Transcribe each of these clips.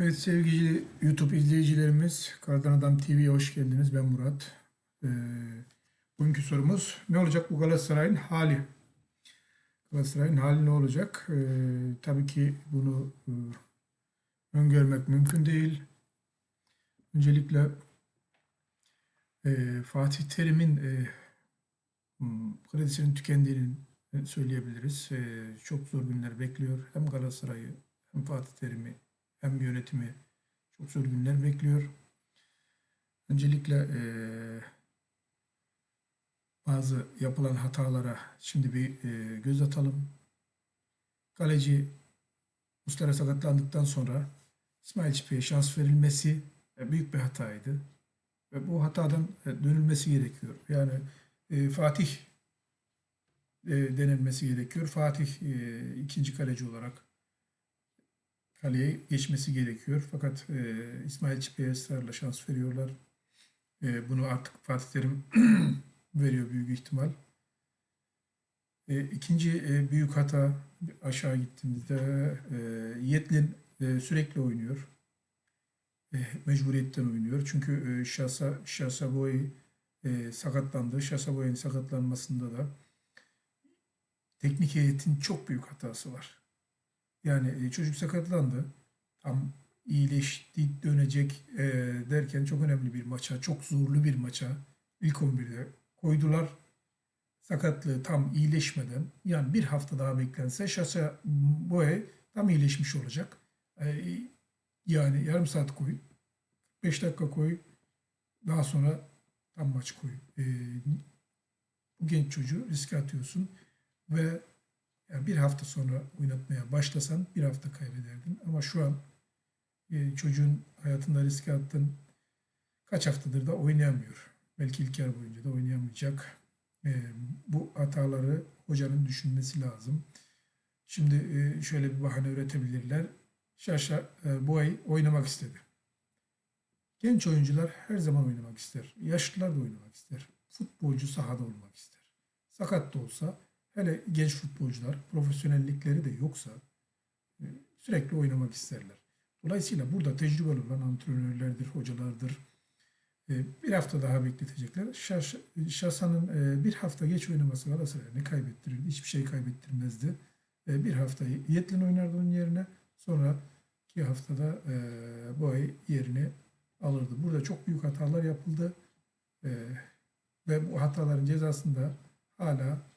Evet sevgili YouTube izleyicilerimiz, Kardan Adam TV'ye hoş geldiniz. Ben Murat. Ee, bugünkü sorumuz ne olacak bu Galatasaray'ın hali? Galatasaray'ın hali ne olacak? Ee, tabii ki bunu e, öngörmek mümkün değil. Öncelikle e, Fatih Terim'in e, kredisinin tükendiğini söyleyebiliriz. E, çok zor günler bekliyor. Hem Galatasaray'ı hem Fatih Terim'i hem yönetimi çok zor günler bekliyor. Öncelikle eee, bazı yapılan hatalara şimdi bir eee, göz atalım. Kaleci Muslera sakatlandıktan sonra İsmail Çipi'ye şans verilmesi e, büyük bir hataydı. Ve bu hatadan e, dönülmesi gerekiyor. Yani e, Fatih e, denilmesi gerekiyor. Fatih e, ikinci kaleci olarak kaleye geçmesi gerekiyor. Fakat e, İsmail Çipe'ye ısrarla şans veriyorlar. E, bunu artık Fatih Terim veriyor büyük ihtimal. E, ikinci e, büyük hata aşağı gittiğimizde e, Yetlin e, sürekli oynuyor. E, mecburiyetten oynuyor. Çünkü e, Şasa, Şasa Boy e, sakatlandı. Şasa Boy'un sakatlanmasında da teknik heyetin çok büyük hatası var. Yani e, çocuk sakatlandı. Tam iyileşti, dönecek e, derken çok önemli bir maça, çok zorlu bir maça ilk 11'de koydular. Sakatlığı tam iyileşmeden yani bir hafta daha beklense Şasa Boye tam iyileşmiş olacak. E, yani yarım saat koy, 5 dakika koy, daha sonra tam maç koy. E, bu genç çocuğu riske atıyorsun ve yani bir hafta sonra oynatmaya başlasan bir hafta kaybederdin. Ama şu an e, çocuğun hayatında riske attın. Kaç haftadır da oynayamıyor. Belki ilk yarı boyunca da oynayamayacak. E, bu hataları hocanın düşünmesi lazım. Şimdi e, şöyle bir bahane üretebilirler. Şaşa e, bu ay oynamak istedi. Genç oyuncular her zaman oynamak ister. Yaşlılar da oynamak ister. Futbolcu sahada olmak ister. Sakat da olsa Hele genç futbolcular profesyonellikleri de yoksa e, sürekli oynamak isterler. Dolayısıyla burada tecrübeli olan antrenörlerdir, hocalardır. E, bir hafta daha bekletecekler. Şaş, Şasan'ın e, bir hafta geç oynaması Galatasaray'a ne kaybettirirdi? Hiçbir şey kaybettirmezdi. Bir haftayı Yetlin oynardı onun yerine. Sonra iki haftada bu ay yerini alırdı. Burada çok büyük hatalar yapıldı. Ve bu hataların cezasında hala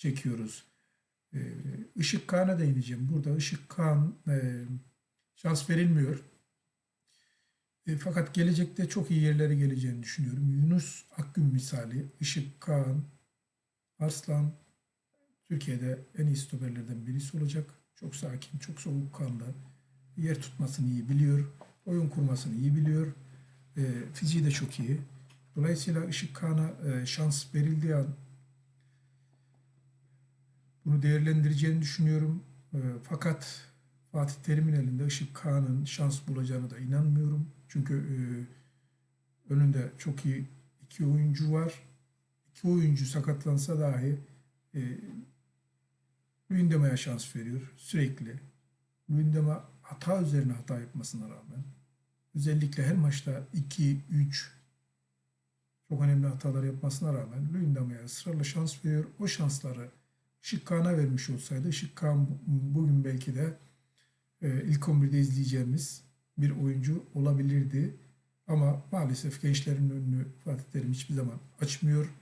çekiyoruz. Ee, Işık Kağan'a değineceğim. Burada Işık Kağan e, şans verilmiyor. E, fakat gelecekte çok iyi yerlere geleceğini düşünüyorum. Yunus Akgün misali, Işık Kağan, Arslan Türkiye'de en iyi stoperlerden birisi olacak. Çok sakin, çok soğukkanlı. Yer tutmasını iyi biliyor. Oyun kurmasını iyi biliyor. E, fiziği de çok iyi. Dolayısıyla Işık Kağan'a e, şans verildiği an bunu değerlendireceğini düşünüyorum. E, fakat Fatih Terim'in elinde Işık Kağan'ın şans bulacağını da inanmıyorum. Çünkü e, önünde çok iyi iki oyuncu var. İki oyuncu sakatlansa dahi e, Lündema'ya şans veriyor sürekli. Lündema hata üzerine hata yapmasına rağmen özellikle her maçta 2, 3 çok önemli hatalar yapmasına rağmen Lündema'ya ısrarla şans veriyor. O şansları Şıkkan'a vermiş olsaydı Şıkkan bugün belki de e, ilk 11'de izleyeceğimiz bir oyuncu olabilirdi. Ama maalesef gençlerin önünü Fatih Terim hiçbir zaman açmıyor.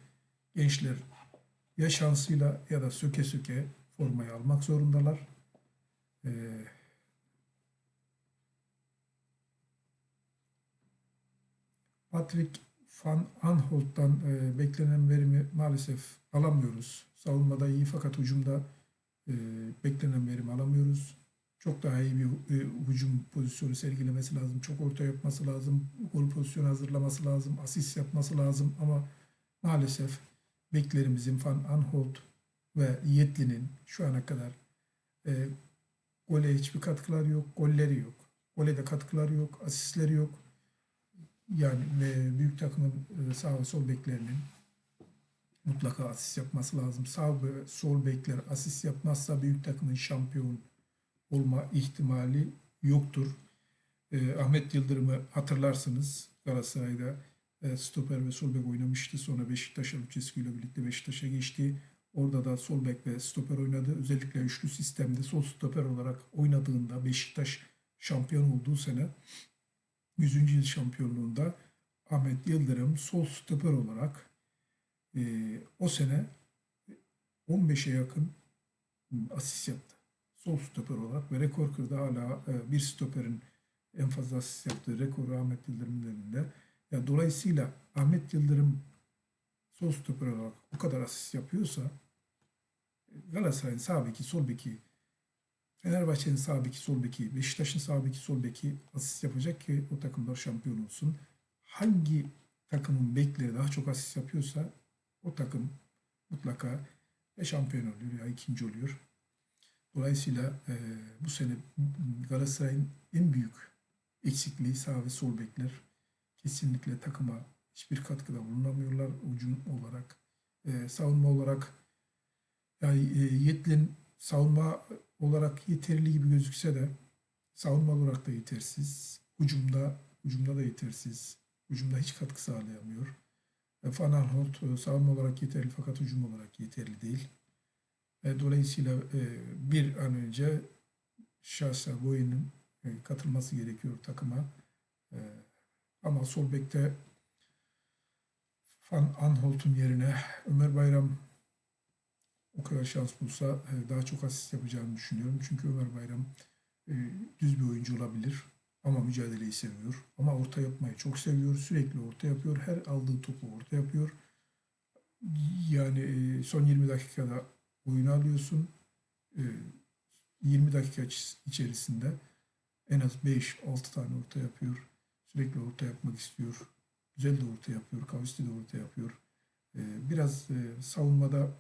Gençler ya şansıyla ya da söke söke formayı almak zorundalar. Ee, Patrick Van Aanholt'tan e, beklenen verimi maalesef alamıyoruz. Savunmada iyi fakat hücumda e, beklenen verimi alamıyoruz. Çok daha iyi bir e, hücum pozisyonu sergilemesi lazım. Çok orta yapması lazım. Gol pozisyonu hazırlaması lazım. Asist yapması lazım ama maalesef beklerimizin Van Aanholt ve Yetli'nin şu ana kadar e, gole hiçbir katkıları yok. Golleri yok. Gole de katkıları yok. Asistleri yok yani e, büyük takımın e, sağ ve sol beklerinin mutlaka asist yapması lazım. Sağ ve sol bekler asist yapmazsa büyük takımın şampiyon olma ihtimali yoktur. E, Ahmet Yıldırım'ı hatırlarsınız Galatasaray'da e, stoper ve sol bek oynamıştı. Sonra Beşiktaş'a Lucescu ile birlikte Beşiktaş'a geçti. Orada da sol bek ve stoper oynadı. Özellikle üçlü sistemde sol stoper olarak oynadığında Beşiktaş şampiyon olduğu sene 100. yıl şampiyonluğunda Ahmet Yıldırım sol stoper olarak e, o sene 15'e yakın asist yaptı. Sol stoper olarak ve rekor kırdı hala e, bir stoperin en fazla asist yaptığı rekoru Ahmet Yıldırım'ın elinde. Yani dolayısıyla Ahmet Yıldırım sol stoper olarak o kadar asist yapıyorsa Galatasaray'ın sağ beki, sol beki, Fenerbahçe'nin sağ beki, sol beki, Beşiktaş'ın sağ beki, sol beki asist yapacak ki o takımlar şampiyon olsun. Hangi takımın bekleri daha çok asist yapıyorsa o takım mutlaka ya şampiyon oluyor ya ikinci oluyor. Dolayısıyla e, bu sene Galatasaray'ın en büyük eksikliği sağ ve sol bekler. Kesinlikle takıma hiçbir katkıda bulunamıyorlar ucum olarak. E, savunma olarak yani e, Yetlin savunma olarak yeterli gibi gözükse de savunma olarak da yetersiz. Ucumda ucumda da yetersiz. Ucumda hiç katkı sağlayamıyor. Van Aanholt e, savunma olarak yeterli fakat hücum olarak yeterli değil. Dolayısıyla e, bir an önce şahsa Boyen'in e, katılması gerekiyor takıma. Ama sol bekte Van Aanholt'un yerine Ömer Bayram o kadar şans bulsa daha çok asist yapacağını düşünüyorum. Çünkü Ömer Bayram düz bir oyuncu olabilir ama mücadeleyi seviyor. Ama orta yapmayı çok seviyor. Sürekli orta yapıyor. Her aldığı topu orta yapıyor. Yani e, son 20 dakikada oyunu alıyorsun. E, 20 dakika iç- içerisinde en az 5-6 tane orta yapıyor. Sürekli orta yapmak istiyor. Güzel de orta yapıyor. Kavisti de orta yapıyor. E, biraz e, savunmada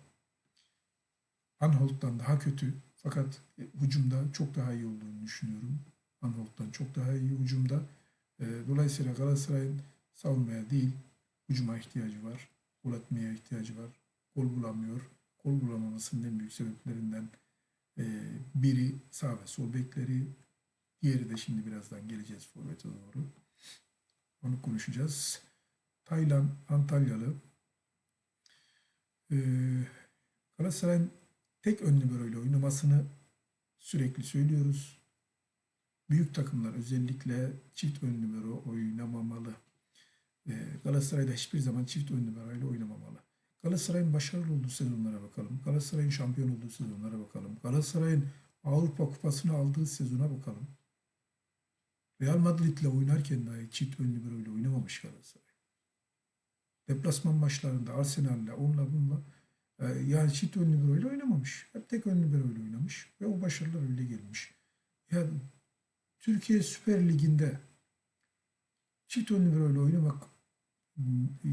Anholt'tan daha kötü fakat e, hücumda çok daha iyi olduğunu düşünüyorum. Anholt'tan çok daha iyi hücumda. E, dolayısıyla Galatasaray'ın savunmaya değil hücuma ihtiyacı var. Gol atmaya ihtiyacı var. Gol bulamıyor. Gol bulamamasının en büyük sebeplerinden e, biri sağ ve sol bekleri. Diğeri de şimdi birazdan geleceğiz forvete doğru. Onu konuşacağız. Taylan Antalyalı. E, Galatasaray'ın tek ön liberoyla oynamasını sürekli söylüyoruz. Büyük takımlar özellikle çift ön libero oynamamalı. Galatasaray'da hiçbir zaman çift ön ile oynamamalı. Galatasaray'ın başarılı olduğu sezonlara bakalım. Galatasaray'ın şampiyon olduğu sezonlara bakalım. Galatasaray'ın Avrupa Kupası'nı aldığı sezona bakalım. Real Madrid'le oynarken dahi çift ön libero ile oynamamış Galatasaray. Deplasman maçlarında Arsenal'le onunla bununla ee, yani çift ön libero ile oynamamış. Hep tek ön libero ile oynamış. Ve o başarılar öyle gelmiş. Yani Türkiye Süper Ligi'nde çift ile oynamak e,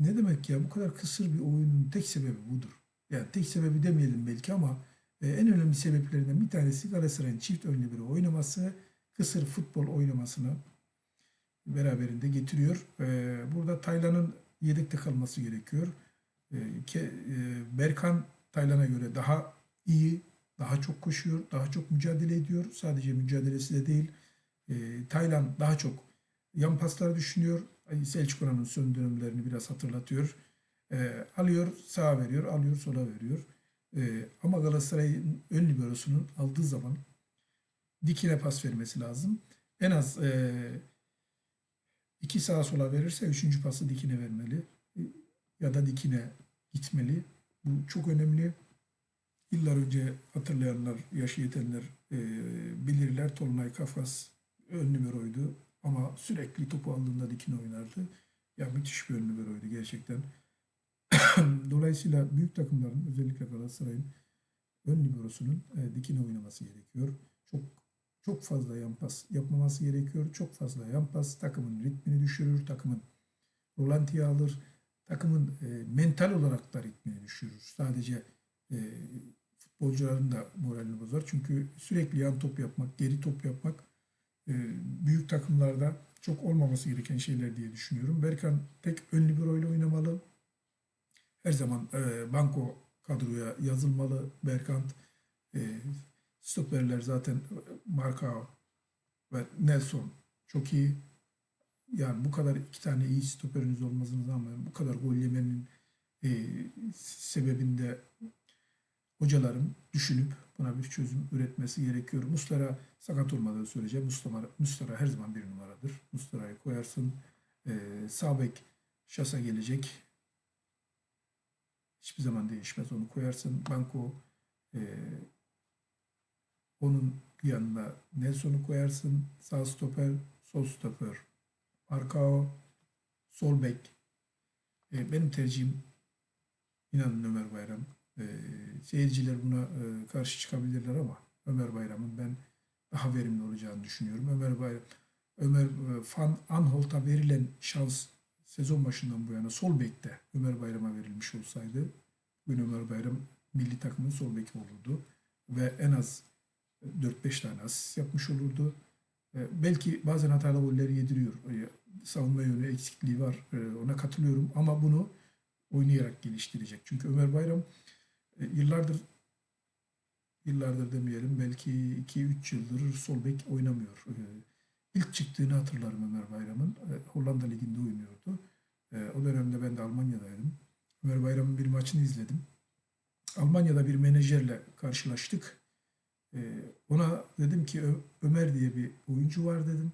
ne demek ya? Bu kadar kısır bir oyunun tek sebebi budur. Yani tek sebebi demeyelim belki ama e, en önemli sebeplerinden bir tanesi Galatasaray'ın çift ön libero oynaması, kısır futbol oynamasını beraberinde getiriyor. E, Burada Taylan'ın yedekte kalması gerekiyor. E, Berkan Taylan'a göre daha iyi, daha çok koşuyor, daha çok mücadele ediyor. Sadece mücadelesi de değil. E, Taylan daha çok yan paslar düşünüyor. Selçuk Oran'ın son dönemlerini biraz hatırlatıyor. E, alıyor, sağa veriyor, alıyor, sola veriyor. E, ama Galatasaray'ın ön liberosunun aldığı zaman dikine pas vermesi lazım. En az e, iki sağa sola verirse üçüncü pası dikine vermeli. E, ya da dikine gitmeli. Bu çok önemli. Yıllar önce hatırlayanlar, yaşı yetenler e, bilirler. Tolunay Kafas ön numaraydı ama sürekli topu aldığında dikine oynardı. Ya müthiş bir ön numaraydı gerçekten. Dolayısıyla büyük takımların özellikle Galatasaray'ın ön liberosunun e, dikine oynaması gerekiyor. Çok çok fazla yan pas yapmaması gerekiyor. Çok fazla yan pas takımın ritmini düşürür, takımın rolantiye alır, takımın e, mental olarak da ritmini düşürür. Sadece e, futbolcuların da moralini bozar. Çünkü sürekli yan top yapmak, geri top yapmak e, büyük takımlarda çok olmaması gereken şeyler diye düşünüyorum. Berkan tek ön libero ile oynamalı. Her zaman e, banko kadroya yazılmalı. Berkant e, stoperler zaten Marka ve Nelson çok iyi. Yani bu kadar iki tane iyi stoperiniz olmasına rağmen bu kadar gol yemenin e, sebebinde hocaların düşünüp buna bir çözüm üretmesi gerekiyor. Muslera sakat olmadığı sürece Muslera, Muslera her zaman bir numaradır. Muslera'yı koyarsın. E, sağ bek şasa gelecek. Hiçbir zaman değişmez. Onu koyarsın. Banko e, onun yanına Nelson'u koyarsın. Sağ stoper, sol stoper. Arkao, sol bek. E, benim tercihim inanın Ömer Bayram. E, seyirciler buna e, karşı çıkabilirler ama Ömer Bayram'ın ben daha verimli olacağını düşünüyorum. Ömer Bayram, Ömer e, Van Anholt'a verilen şans sezon başından bu yana sol bekte Ömer Bayram'a verilmiş olsaydı bugün Ömer Bayram milli takımın sol beki olurdu ve en az 4-5 tane asist yapmış olurdu. E, belki bazen hatalı golleri yediriyor. E, savunma yönü eksikliği var. E, ona katılıyorum ama bunu oynayarak geliştirecek. Çünkü Ömer Bayram e, yıllardır yıllardır demeyelim belki 2-3 yıldır sol bek oynamıyor. E, ilk çıktığını hatırlarım Ömer Bayram'ın. E, Hollanda Ligi'nde oynuyordu. E, o dönemde ben de Almanya'daydım. Ömer Bayram'ın bir maçını izledim. Almanya'da bir menajerle karşılaştık. E, ona dedim ki Ömer diye bir oyuncu var dedim.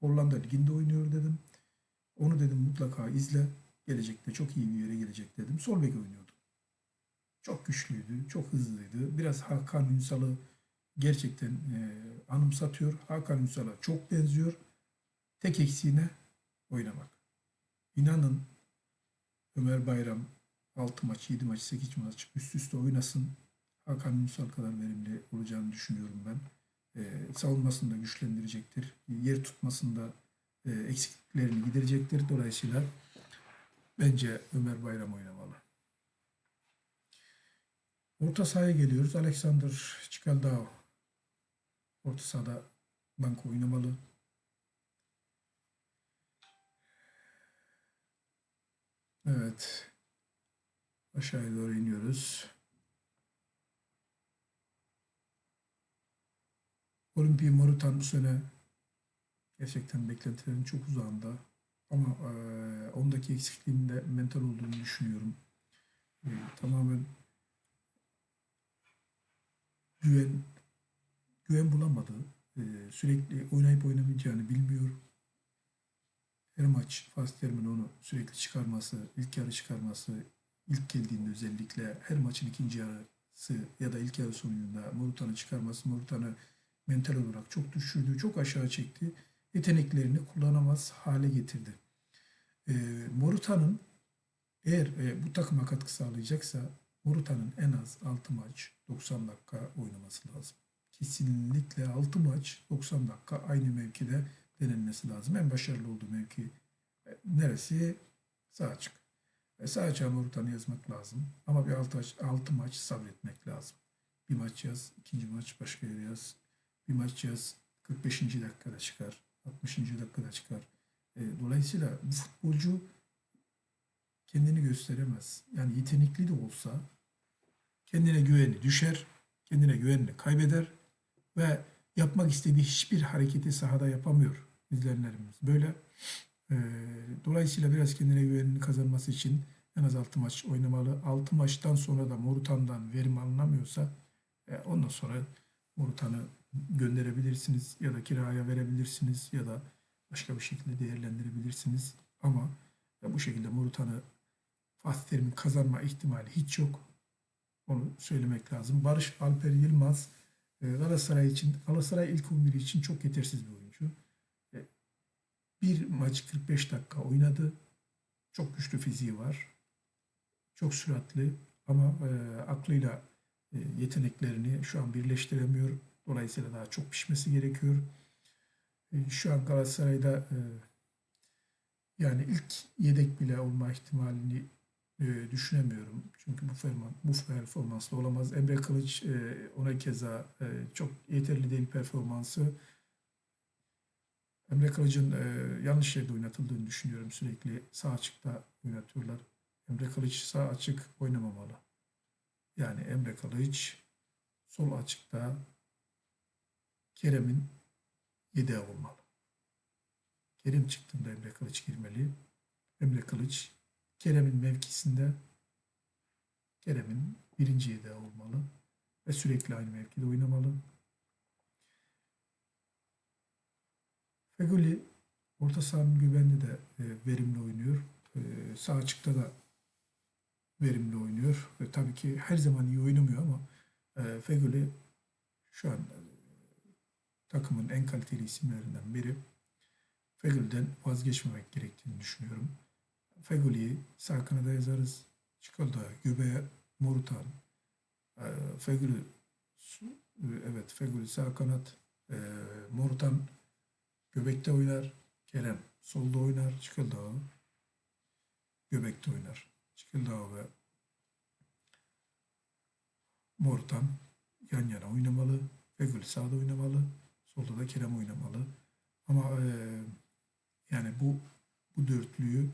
Hollanda Ligi'nde oynuyor dedim. Onu dedim mutlaka izle. Gelecekte çok iyi bir yere gelecek dedim. Sol bek oynuyordu. Çok güçlüydü, çok hızlıydı. Biraz Hakan Ünsal'ı gerçekten e, anımsatıyor. Hakan Ünsal'a çok benziyor. Tek eksiğine oynamak. İnanın Ömer Bayram 6 maç, 7 maç, 8 maç üst üste oynasın. Hakan Ünsal kadar verimli olacağını düşünüyorum ben. E, savunmasını da güçlendirecektir. Yer tutmasında e, eksikliklerini giderecektir. Dolayısıyla bence Ömer Bayram oynamalı. Orta sahaya geliyoruz. Alexander Çikaldao. Orta sahada banko oynamalı. Evet. Aşağıya doğru iniyoruz. Olimpiya Morutan bu sene gerçekten beklentilerin çok uzağında. Ama eee ondaki eksikliğin de mental olduğunu düşünüyorum. Eee, tamamen güven güven bulamadı. Eee, sürekli oynayıp oynamayacağını bilmiyor. Her maç Fatih Terim'in onu sürekli çıkarması, ilk yarı çıkarması, ilk geldiğinde özellikle her maçın ikinci yarısı ya da ilk yarı sonunda Morutan'ı çıkarması, Morutan'ı mental olarak çok düşürdü, çok aşağı çekti. Yeteneklerini kullanamaz hale getirdi. E, Morutan'ın eğer e, bu takıma katkı sağlayacaksa Morutan'ın en az 6 maç 90 dakika oynaması lazım. Kesinlikle 6 maç 90 dakika aynı mevkide denenmesi lazım. En başarılı olduğu mevki e, neresi? Sağ açık. E, sağ açığa Morutan'ı yazmak lazım. Ama bir 6 maç, 6 maç sabretmek lazım. Bir maç yaz, ikinci maç başka yere yaz. Bir maç yaz 45. dakikada çıkar. 60. dakikada çıkar. E, dolayısıyla bu futbolcu kendini gösteremez. Yani yetenekli de olsa kendine güveni düşer, kendine güvenini kaybeder ve yapmak istediği hiçbir hareketi sahada yapamıyor izleyenlerimiz. Böyle e, dolayısıyla biraz kendine güvenini kazanması için en az 6 maç oynamalı. 6 maçtan sonra da Morutan'dan verim alınamıyorsa e, ondan sonra Morutan'ı gönderebilirsiniz ya da kiraya verebilirsiniz ya da başka bir şekilde değerlendirebilirsiniz. Ama bu şekilde Morutan'ı Fatih kazanma ihtimali hiç yok. Onu söylemek lazım. Barış Alper Yılmaz e, Galatasaray için Galatasaray ilk 11 için çok yetersiz bir oyuncu. E, Bir maç 45 dakika oynadı. Çok güçlü fiziği var. Çok süratli ama e, aklıyla yeteneklerini şu an birleştiremiyor. Dolayısıyla daha çok pişmesi gerekiyor. Şu an Galatasaray'da yani ilk yedek bile olma ihtimalini e, düşünemiyorum. Çünkü bu ferman, bu performansla olamaz. Emre Kılıç e, ona keza e, çok yeterli değil performansı. Emre Kılıç'ın e, yanlış yerde oynatıldığını düşünüyorum. Sürekli sağ açıkta oynatıyorlar. Emre Kılıç sağ açık oynamamalı. Yani Emre Kılıç sol açıkta Kerem'in yedeği olmalı. Kerim çıktığında Emre Kılıç girmeli. Emre Kılıç Kerem'in mevkisinde Kerem'in birinci yedeği olmalı ve sürekli aynı mevkide oynamalı. Feguli orta sahanın güvenli de e, verimli oynuyor. E, sağ açıkta da verimli oynuyor. Ve tabii ki her zaman iyi oynamıyor ama e, Feguli şu an e, takımın en kaliteli isimlerinden biri. Fegül'den vazgeçmemek gerektiğini düşünüyorum. Fegüli'yi sağ kanada yazarız. Çıkalda, Göbeğe, Morutan. E, Fegül'ü e, evet Fegül'ü sağ kanat. E, Morutan göbekte oynar. Kerem solda oynar. Çıkıldağ göbekte oynar. Çıkıldağ ve Morutan yan yana oynamalı. Fegül sağda oynamalı. Solda da Kerem oynamalı. Ama e, yani bu bu dörtlüyü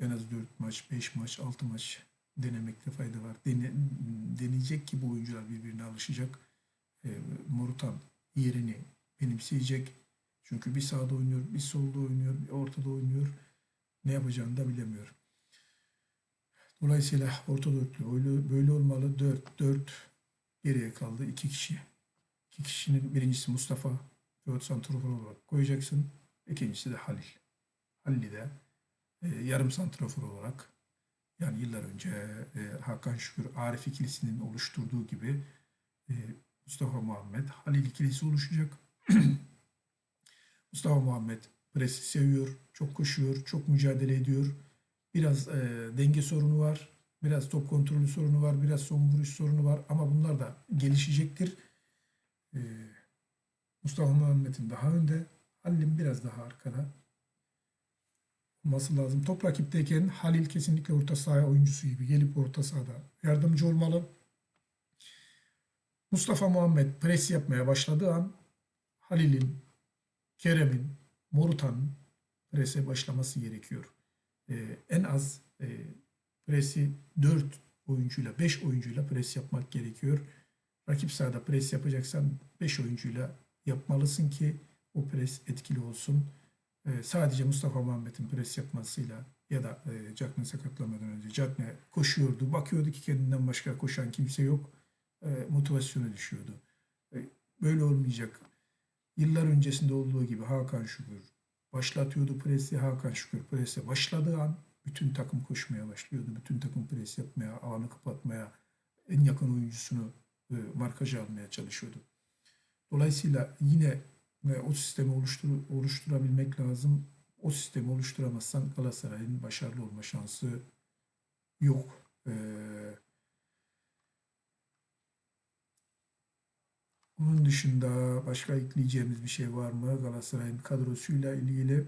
en az 4 maç, 5 maç, 6 maç denemekte fayda var. Dene, deneyecek ki bu oyuncular birbirine alışacak. E, Morutan yerini benimseyecek. Çünkü bir sağda oynuyor, bir solda oynuyor, bir ortada oynuyor. Ne yapacağını da bilemiyor. Dolayısıyla orta dörtlü öyle, böyle olmalı. 4 4 geriye kaldı. 2 kişi. İki kişinin birincisi Mustafa Pivot santrafor olarak koyacaksın. İkincisi de Halil. Halil'i de yarım santrafor olarak yani yıllar önce e, Hakan Şükür Arif ikilisinin oluşturduğu gibi e, Mustafa Muhammed Halil ikilisi oluşacak. Mustafa Muhammed presi seviyor, çok koşuyor, çok mücadele ediyor. Biraz e, denge sorunu var, biraz top kontrolü sorunu var, biraz son vuruş sorunu var ama bunlar da gelişecektir. E, Mustafa Muhammed'in daha önde, Halil'in biraz daha arkada olması lazım. Top rakipteyken Halil kesinlikle orta saha oyuncusu gibi gelip orta sahada yardımcı olmalı. Mustafa Muhammed pres yapmaya başladığı an Halil'in, Kerem'in, Morutan'ın prese başlaması gerekiyor. Ee, en az e, presi 4 oyuncuyla, 5 oyuncuyla pres yapmak gerekiyor. Rakip sahada pres yapacaksan 5 oyuncuyla yapmalısın ki o pres etkili olsun. Ee, sadece Mustafa Muhammed'in pres yapmasıyla ya da e, Cagney sakatlamadan önce Cagney koşuyordu. Bakıyordu ki kendinden başka koşan kimse yok. E, motivasyonu düşüyordu. E, böyle olmayacak. Yıllar öncesinde olduğu gibi Hakan Şükür başlatıyordu presi. Hakan Şükür prese başladığı an bütün takım koşmaya başlıyordu. Bütün takım pres yapmaya, alanı kapatmaya, en yakın oyuncusunu e, markaja almaya çalışıyordu. Dolayısıyla yine ve o sistemi oluştur oluşturabilmek lazım. O sistemi oluşturamazsan Galatasaray'ın başarılı olma şansı yok. Ee, onun dışında başka ekleyeceğimiz bir şey var mı? Galatasaray'ın kadrosuyla ilgili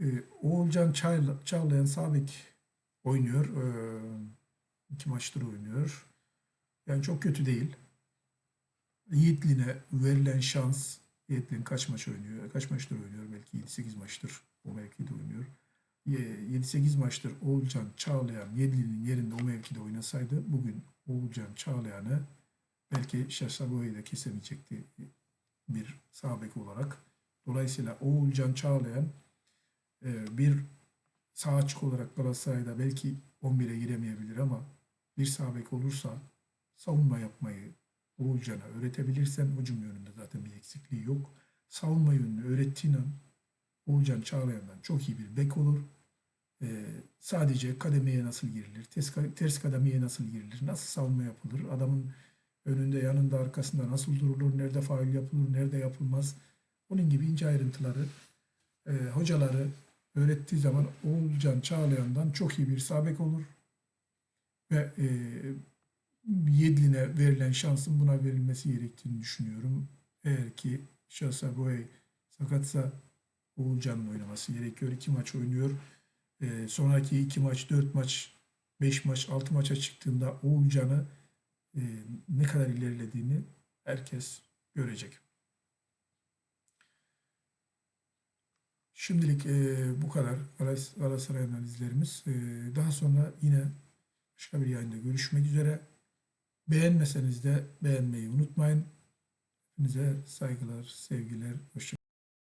ee, Oğulcan Çağla, Çağlayan Sabek oynuyor. Ee, iki maçtır oynuyor. Yani çok kötü değil. Yiğitlin'e verilen şans Yiğit'in kaç maç oynuyor? Kaç maçtır oynuyor? Belki 7-8 maçtır o mevkide oynuyor. 7-8 maçtır Oğulcan Çağlayan Yedlin'in yerinde o mevkide oynasaydı bugün Oğulcan Çağlayan'ı belki Şasaboy'u da kesemeyecekti bir sağ bek olarak. Dolayısıyla Oğulcan Çağlayan e, bir sağ açık olarak Galatasaray'da belki 11'e giremeyebilir ama bir sağ bek olursa savunma yapmayı, Oğulcan'a öğretebilirsen hücum yönünde zaten bir eksikliği yok. Savunma yönünü öğrettiğin an Oğulcan Çağlayan'dan çok iyi bir bek olur. Ee, sadece kademeye nasıl girilir, ters, ters kademeye nasıl girilir, nasıl savunma yapılır, adamın önünde, yanında, arkasında nasıl durulur, nerede faul yapılır, nerede yapılmaz. Bunun gibi ince ayrıntıları e, hocaları öğrettiği zaman Oğulcan Çağlayan'dan çok iyi bir sabek olur. Ve e, Yedlin'e verilen şansın buna verilmesi gerektiğini düşünüyorum. Eğer ki Şahsa Boy sakatsa Oğulcan'ın oynaması gerekiyor. İki maç oynuyor. E, sonraki iki maç, dört maç, beş maç, altı maça çıktığında Oğulcan'ı e, ne kadar ilerlediğini herkes görecek. Şimdilik e, bu kadar Galatasaray analizlerimiz. E, daha sonra yine başka bir yayında görüşmek üzere. Beğenmeseniz de beğenmeyi unutmayın. Hepinize saygılar, sevgiler, hoşçakalın.